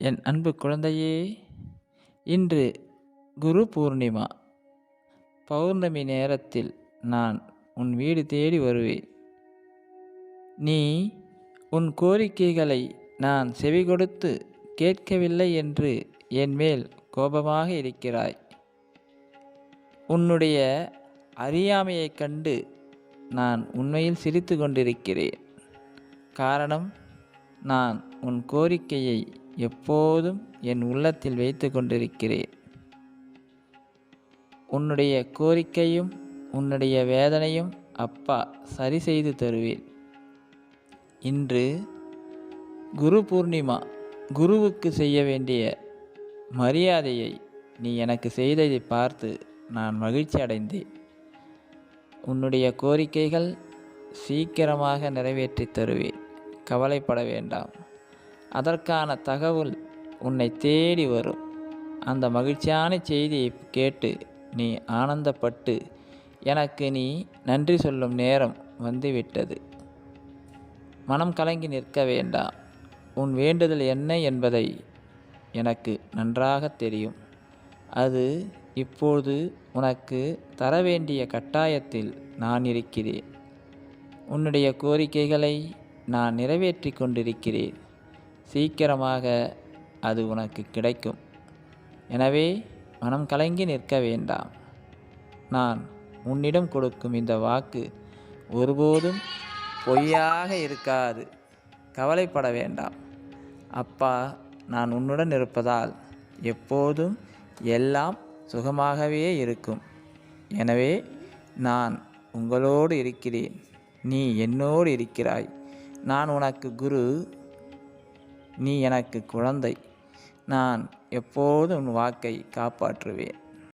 என் அன்பு குழந்தையே இன்று குரு பூர்ணிமா. பௌர்ணமி நேரத்தில் நான் உன் வீடு தேடி வருவேன். நீ உன் கோரிக்கைகளை நான் செவி கொடுத்து கேட்கவில்லை என்று என் மேல் கோபமாக இருக்கிறாய். உன்னுடைய அறியாமையைக் கண்டு நான் உண்மையில் சிரித்து கொண்டிருக்கிறேன். காரணம் நான் உன் கோரிக்கையை எப்போதும் என் உள்ளத்தில் வைத்து கொண்டிருக்கிறேன். உன்னுடைய கோரிக்கையும் உன்னுடைய வேதனையும் அப்பா சரி செய்து தருவேன். இன்று குரு பூர்ணிமா குருவுக்கு செய்ய வேண்டிய மரியாதையை நீ எனக்கு செய்ததை பார்த்து நான் மகிழ்ச்சி அடைந்தேன். உன்னுடைய கோரிக்கைகள் சீக்கிரமாக நிறைவேற்றி தருவேன். கவலைப்பட வேண்டாம். அதற்கான தகவல் உன்னை தேடி வரும். அந்த மகிழ்ச்சியான செய்தியை கேட்டு நீ ஆனந்தப்பட்டு எனக்கு நீ நன்றி சொல்லும் நேரம் வந்துவிட்டது. மனம் கலங்கி நிற்க வேண்டாம். உன் வேண்டுதல் என்ன என்பதை எனக்கு நன்றாக தெரியும். அது இப்போது உனக்கு தர வேண்டிய கட்டாயத்தில் நான் இருக்கிறேன். உன்னுடைய கோரிக்கைகளை நான் நிறைவேற்றி கொண்டிருக்கிறேன். சீக்கிரமாக அது உனக்கு கிடைக்கும். எனவே மனம் கலங்கி நிற்க வேண்டாம். நான் உன்னிடம் கொடுக்கும் இந்த வாக்கு ஒருபோதும் பொய்யாக இருக்காது. கவலைப்பட வேண்டாம். அப்பா நான் உன்னுடன் இருப்பதால் எப்போதும் எல்லாம் சுகமாகவே இருக்கும். எனவே நான் உங்களோடு இருக்கிறேன். நீ என்னோடு இருக்கிறாய். நான் உனக்கு குரு நீ எனக்கு குழந்தை. நான் எப்போதும் உன் வாக்கை காப்பாற்றுவேன்.